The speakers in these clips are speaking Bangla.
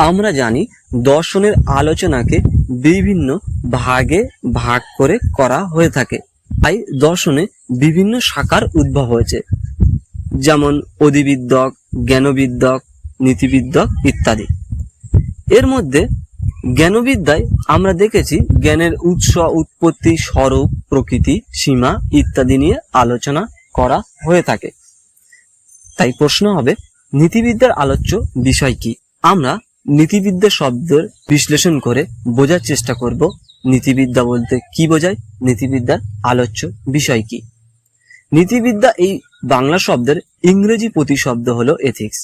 আমরা জানি দর্শনের আলোচনাকে বিভিন্ন ভাগে ভাগ করে করা হয়ে থাকে। তাই দর্শনে বিভিন্ন শাখার উদ্ভব হয়েছে। যেমন অধিবিদ্যক, জ্ঞানবিদ্যক, নীতিবিদ্যক ইত্যাদি। এর মধ্যে জ্ঞানবিদ্যায় আমরা দেখেছি জ্ঞানের উৎস, উৎপত্তি, স্বরূপ, প্রকৃতি, সীমা ইত্যাদি নিয়ে আলোচনা করা হয়ে থাকে। তাই প্রশ্ন হবে, নীতিবিদ্যার আলোচ্য বিষয় কি? আমরা নীতিবিদ্যা শব্দের বিশ্লেষণ করে বোঝার চেষ্টা করব নীতিবিদ্যা বলতে কি বোঝায় নীতিবিদ্যার আলোচ্য বিষয় কি? নীতিবিদ্যা এই বাংলা শব্দের ইংরেজি প্রতিশব্দ হলো এথিক্স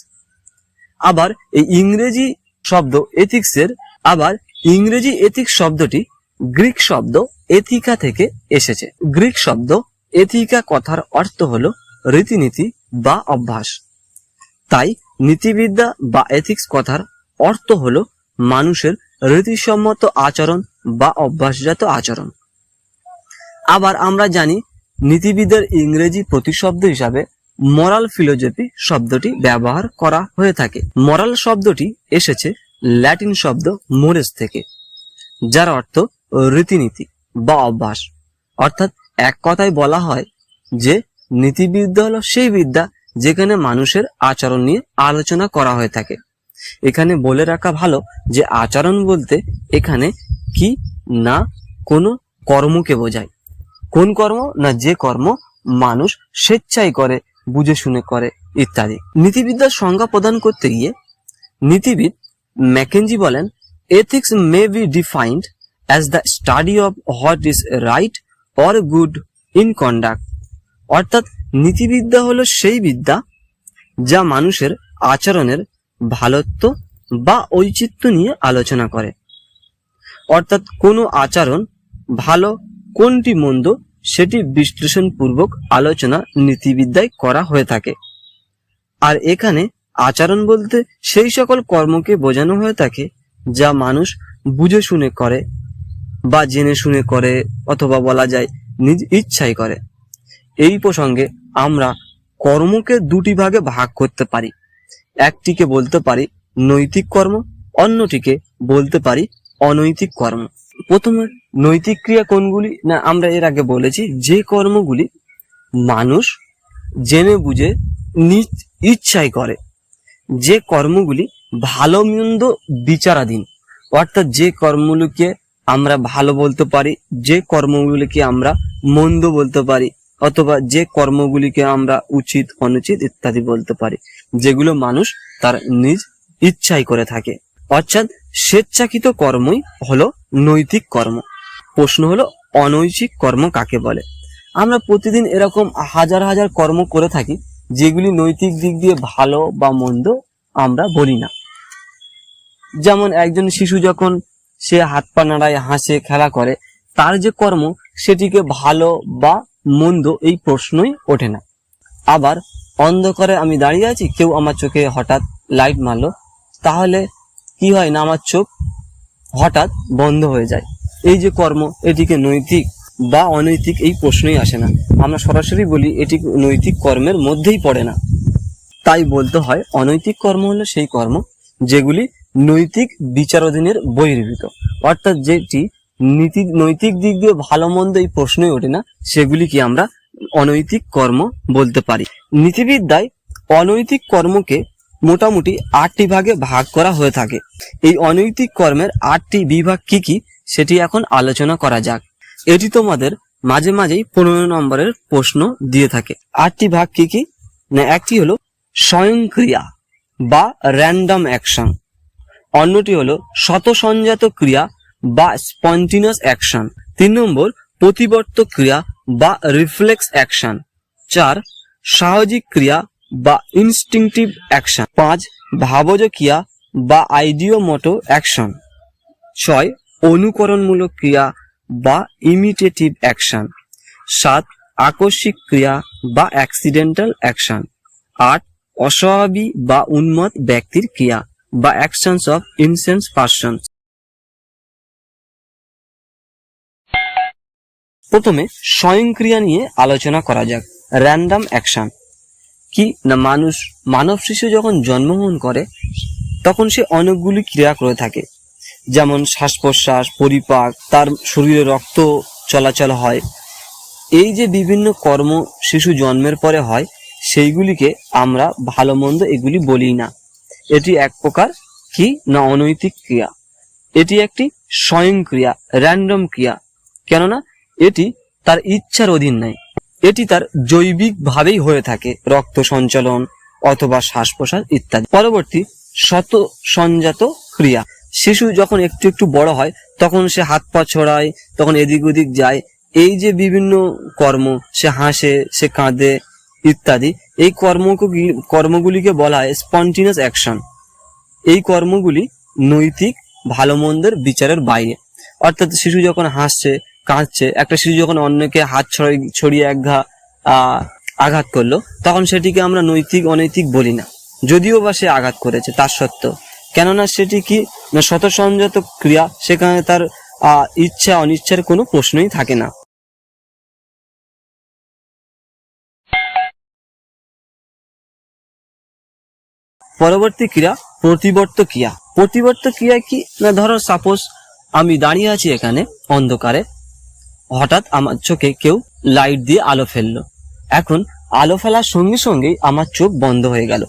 আবার এই ইংরেজি শব্দ এথিক্সের আবার ইংরেজি এথিক্স শব্দটি গ্রিক শব্দ এথিকা থেকে এসেছে। গ্রিক শব্দ এথিকা কথার অর্থ হলো রীতিনীতি বা অভ্যাস। তাই নীতিবিদ্যা বা এথিক্স কথার অর্থ হলো মানুষের রীতিসম্মত আচরণ বা অভ্যাসজাত আচরণ। আবার আমরা জানি নীতিবিদ্যার ইংরেজি প্রতিশব্দ হিসাবে মরাল ফিলোজফি শব্দটি ব্যবহার করা হয়ে থাকে। মরাল শব্দটি এসেছে ল্যাটিন শব্দ মোরেস থেকে, যার অর্থ রীতিনীতি বা অভ্যাস। অর্থাৎ এক কথায় বলা হয় যে নীতিবিদ্যা হলো সেই বিদ্যা যেখানে মানুষের আচরণ নিয়ে আলোচনা করা হয়ে থাকে। এখানে বলে রাখা ভালো যে আচরণ বলতে এখানে কি না কোনো কর্মকে বোঝায়। কোন কর্ম না যে কর্ম মানুষ স্বেচ্ছায় করে, বুঝে শুনে করে ইত্যাদি। নীতিবিদ্যার সংজ্ঞা প্রদান করতে গিয়ে নীতিবিদ ম্যাকেঞ্জি বলেন ethics may be defined as the study of what is right or good in conduct অর্থাৎ নীতিবিদ্যা হলো সেই বিদ্যা যা মানুষের আচরণের ভালত্ব বা ঔচিত্য নিয়ে আলোচনা করে। অর্থাৎ কোনো আচরণ ভালো, কোনটি মন্দ, সেটি বিশ্লেষণপূর্বক আলোচনা নীতিবিদ্যায় করা হয়ে থাকে। আর এখানে আচরণ বলতে সেই সকল কর্মকে বোঝানো হয়ে থাকে যা মানুষ বুঝে শুনে করে বা জেনে শুনে করে অথবা বলা যায় নিজ ইচ্ছাই করে। এই প্রসঙ্গে আমরা কর্মকে দুটি ভাগে ভাগ করতে পারি। একটিকে বলতে পারি নৈতিক কর্ম, অন্যটিকে বলতে পারি অনৈতিক কর্ম। প্রথমে নৈতিক ক্রিয়া কোনগুলি? না, আমরা এর আগে বলেছি যে কর্মগুলি মানুষ জেনে বুঝে নিজ ইচ্ছায় করে। যে কর্মগুলি ভালো মন্দ বিচারাধীন, অর্থাৎ যে কর্মগুলিকে আমরা ভালো বলতে পারি, যে কর্মগুলিকে আমরা মন্দ বলতে পারি, অথবা যে কর্মগুলিকে আমরা উচিত, অনুচিত ইত্যাদি বলতে পারি। যেগুলো মানুষ তার নিজ ইচ্ছাই করে থাকে। অর্থাৎ স্বেচ্ছাকৃত কর্মই হলো নৈতিক কর্ম। প্রশ্ন হলো, অনৈতিক কর্ম কাকে বলে? আমরা প্রতিদিন এরকম হাজার হাজার কর্ম করে থাকি, যেগুলি নৈতিক দিক দিয়ে ভালো বা মন্দ আমরা বলি না। যেমন একজন শিশু যখন সে হাত পা নাড়ায়, হাসে, খেলা করে, তার যে কর্ম, সেটিকে ভালো বা মন্দ এই প্রশ্নই ওঠে না। আবার অন্ধকারে আমি দাঁড়িয়ে আছি, কেউ আমার চোখে হঠাৎ লাইট মারলো, তাহলে কি হয় না আমার চোখ হঠাৎ বন্ধ হয়ে যায়? এই যে কর্ম, এটিকে নৈতিক বা অনৈতিক এই প্রশ্নই আসে না। আমরা সরাসরি বলি, এটি নৈতিক কর্মের মধ্যেই পড়ে না। তাই বলতে হয়, অনৈতিক কর্ম হলো সেই কর্ম যেগুলি নৈতিক বিচারাধীনের বহির্ভূত। অর্থাৎ যেটি নীতি, নৈতিক দিক দিয়ে ভালো মন্দ এই প্রশ্নই ওঠে না সেগুলিকে আমরা অনৈতিক কর্ম বলতে পারি। নীতিবিদ্যায় অনৈতিক কর্মকে মোটামুটি আটটি ভাগে ভাগ করা হয়ে থাকে। এই অনৈতিক কর্মের আটটি বিভাগ কি কি সেটি এখন আলোচনা করা যাক। এটি তোমাদের মাঝে মাঝেই পনেরো নম্বরের প্রশ্ন দিয়ে থাকে। আটটি ভাগ কি কি? না, একটি হলো স্বয়ংক্রিয়া বা র্যান্ডম অ্যাকশন অন্যটি হলো শতসঞ্জাত ক্রিয়া বা স্পন্টিনাস অ্যাকশন তিন নম্বর প্রতিবর্ত ক্রিয়া বা রিফ্লেক্স অ্যাকশন চার, সাহজিক ক্রিয়া বা ইনস্টিংটিভ অ্যাকশন পাঁচ ভাবজ ক্রিয়া বা আইডিওমোটো অ্যাকশন ছয়, অনুকরণমূলক ক্রিয়া বা ইমিটেটিভ অ্যাকশন সাত, আকস্মিক ক্রিয়া বা অ্যাক্সিডেন্টাল অ্যাকশন আট, অস্বাভাবিক বা উন্মত ব্যক্তির ক্রিয়া বা অ্যাকশনস অফ ইনসেন্স পার্সন প্রথমে স্বয়ংক্রিয়া নিয়ে আলোচনা করা যাক। র্যান্ডম অ্যাকশন কি না মানুষ মানব শিশু যখন জন্মগ্রহণ করে, তখন সে অনেকগুলি ক্রিয়া করে থাকে। যেমন শ্বাস প্রশ্বাস পরিপাক, তার শরীরে রক্ত চলাচল হয়। এই যে বিভিন্ন কর্ম শিশু জন্মের পরে হয়, সেইগুলিকে আমরা ভালো মন্দ এগুলি বলি না। এটি এক প্রকার কি না অনৈতিক ক্রিয়া। এটি একটি স্বয়ংক্রিয়া র্যান্ডম ক্রিয়া। কেননা এটি তার ইচ্ছার অধীন নয় এটি তার জৈবিক ভাবেই হয়ে থাকে, রক্ত সঞ্চালন অথবা শ্বাস প্রশ্বাস ইত্যাদি। পরবর্তী শত সঞ্জাত ক্রিয়া। শিশু যখন একটু একটু বড় হয়, তখন সে হাত পা ছড়ায়, তখন এদিক ওদিক যায়। এই যে বিভিন্ন কর্ম, সে হাসে, সে কাঁদে ইত্যাদি, এই কর্ম কর্মগুলিকে বলা হয় স্পন্টিনিয়াস অ্যাকশন এই কর্মগুলি নৈতিক ভালো মন্দের বিচারের বাইরে। অর্থাৎ শিশু যখন হাসছে কাঁদছে। একটা শিশু যখন অন্যকে হাত ছড়িয়ে ছড়িয়ে এক ঘা আঘাত করল, তখন সেটিকে আমরা নৈতিক, অনৈতিক বলি না। যদিও বা সে আঘাত করেছে তার সত্ত্বেও। কেননা সেটি কি না শতসংযত ক্রিয়া, সেখানে তার ইচ্ছা, অনিচ্ছার কোনো প্রশ্নই থাকে না। পরবর্তী ক্রিয়া, প্রতিবর্ত ক্রিয়া। প্রতিবর্ত ক্রিয়া কি? না ধরো সাপোজ আমি দাঁড়িয়ে আছি এখানে, অন্ধকারে হঠাৎ আমার চোখে কেউ লাইট দিয়ে আলো ফেলল। এখন আলো ফেলার সঙ্গে সঙ্গেই আমার চোখ বন্ধ হয়ে গেল।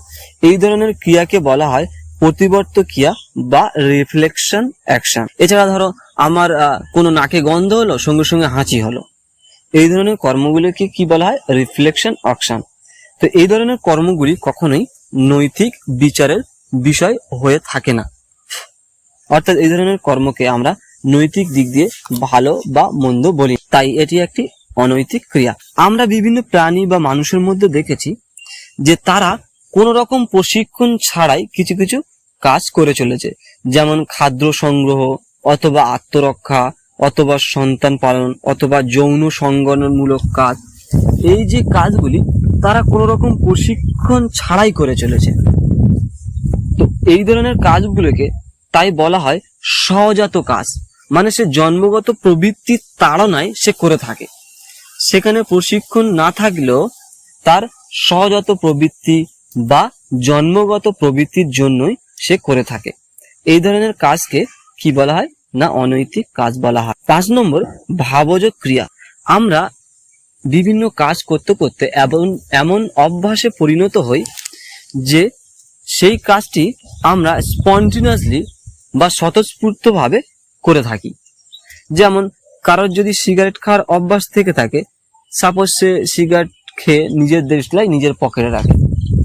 এই ধরনের ক্রিয়াকে বলা হয় প্রতিবর্ত ক্রিয়া বা রিফ্লেকশন অ্যাকশন এছাড়া ধরো, আমার কোনো নাকে গন্ধ হলো, সঙ্গে সঙ্গে হাঁচি হলো। এই ধরনের কর্মগুলোকে কি বলা হয়? রিফ্লেকশন অ্যাকশন তো এই ধরনের কর্মগুলি কখনোই নৈতিক বিচারের বিষয় হয়ে থাকে না। অর্থাৎ এই ধরনের কর্মকে আমরা নৈতিক দিক দিয়ে ভালো বা মন্দ বলি। তাই এটি একটি অনৈতিক ক্রিয়া। আমরা বিভিন্ন প্রাণী বা মানুষের মধ্যে দেখেছি যে তারা কোনো রকম প্রশিক্ষণ ছাড়াই কিছু কিছু কাজ করে চলেছে। যেমন খাদ্য সংগ্রহ, অথবা আত্মরক্ষা, অথবা সন্তান পালন, অথবা যৌন সংগঠনমূলক কাজ। এই যে কাজগুলি তারা কোনো রকম প্রশিক্ষণ ছাড়াই করে চলেছে। তো এই ধরনের কাজগুলোকে তাই বলা হয় সহজাত কাজ। মানে সে জন্মগত প্রবৃত্তির তাড়নায় সে করে থাকে। সেখানে প্রশিক্ষণ না থাকলেও তার সহজাত প্রবৃত্তি বা জন্মগত প্রবৃত্তির জন্যই সে করে থাকে। এই ধরনের কাজকে কি বলা হয় না অনৈতিক কাজ বলা হয়। পাঁচ নম্বর ভাবজ ক্রিয়া। আমরা বিভিন্ন কাজ করতে করতে এবং এমন অভ্যাসে পরিণত হই যে সেই কাজটি আমরা স্পন্টিনিয়াসলি বা স্বতঃস্ফূর্তভাবে করে থাকি। যেমন, কারোর যদি সিগারেট খাওয়ার অভ্যাস থেকে থাকে সাপোজ সে সিগারেট খেয়ে নিজের দেশলাই নিজের পকেটে রাখে।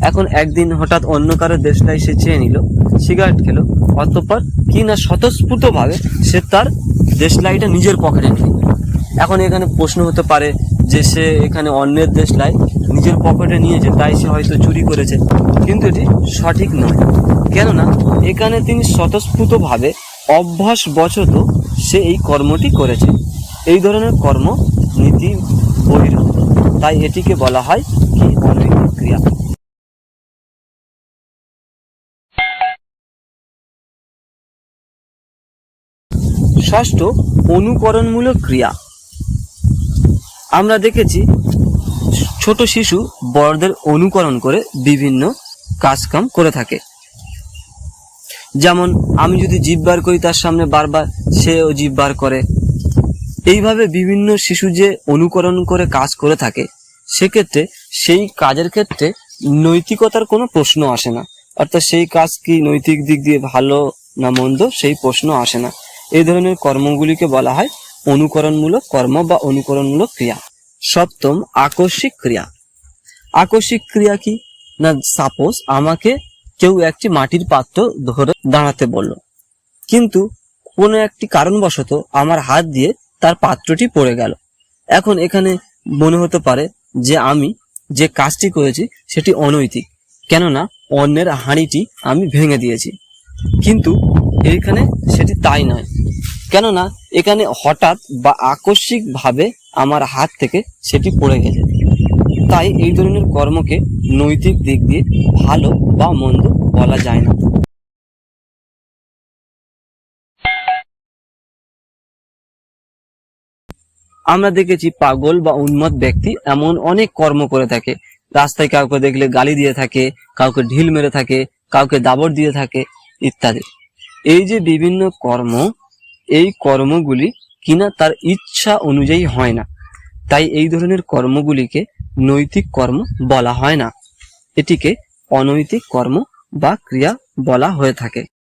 এখন একদিন হঠাৎ অন্য কারোর দেশলাই সে চেয়ে নিল সিগারেট খেলো, অতঃপর কি না স্বতঃস্ফূর্তভাবে সে তার দেশলাইটা নিজের পকেটে নিল। এখন এখানে প্রশ্ন হতে পারে যে সে এখানে অন্যের দেশলাই নিজের পকেটে নিয়েছে, তাই সে হয়তো চুরি করেছে। কিন্তু এটি সঠিক নয়। কেননা, এখানে তিনি স্বতঃস্ফূর্তভাবে অভ্যাস বশত সে এই কর্মটি করেছে। এই ধরনের কর্ম নীতি বহির্ভূত। তাই এটিকে বলা হয় কি অনৈতিক ক্রিয়া। ষষ্ঠ, অনুকরণমূলক ক্রিয়া। আমরা দেখেছি ছোট শিশু বড়দের অনুকরণ করে বিভিন্ন কাজকাম করে থাকে। যেমন, আমি যদি জিভ বার করি তার সামনে বারবার, সেও জিভ বার করে। এইভাবে বিভিন্ন শিশু যে অনুকরণ করে কাজ করে থাকে, সেক্ষেত্রে সেই কাজের ক্ষেত্রে নৈতিকতার কোনো প্রশ্ন আসে না। অর্থাৎ সেই কাজ কি নৈতিক দিক দিয়ে ভালো না মন্দ, সেই প্রশ্ন আসে না। এই ধরনের কর্মগুলিকে বলা হয় অনুকরণমূলক কর্ম বা অনুকরণমূলক ক্রিয়া। সপ্তম, আকস্মিক ক্রিয়া। আকস্মিক ক্রিয়া কি? না সাপোজ আমাকে কেউ একটি মাটির পাত্র ধরে দাঁড়াতে বলল। কিন্তু কোনো একটি কারণবশত আমার হাত দিয়ে তার পাত্রটি পড়ে গেল। এখন এখানে মনে হতে পারে যে আমি যে কাজটি করেছি সেটি অনৈতিক, কেননা অন্যের হাঁড়িটি আমি ভেঙে দিয়েছি। কিন্তু এখানে সেটি তাই নয়, কেননা এখানে হঠাৎ বা আকস্মিকভাবে আমার হাত থেকে সেটি পড়ে গেছে। তাই এই ধরনের কর্মকে নৈতিক দিক দিয়ে ভালো বা মন্দ বলা যায় না। আমরা দেখেছি পাগল বা উন্মত্ত ব্যক্তি এমন অনেক কর্ম করে থাকে। রাস্তায় কাউকে দেখলে গালি দিয়ে থাকে, কাউকে ঢিল মেরে থাকে, কাউকে দাবর দিয়ে থাকে ইত্যাদি। এই যে বিভিন্ন কর্ম, এই কর্মগুলি কিনা তার ইচ্ছা অনুযায়ী হয় না। তাই এই ধরনের কর্মগুলিকে নৈতিক কর্ম বলা হয় না। এটিকে অনৈতিক কর্ম বা ক্রিয়া বলা হয়ে থাকে।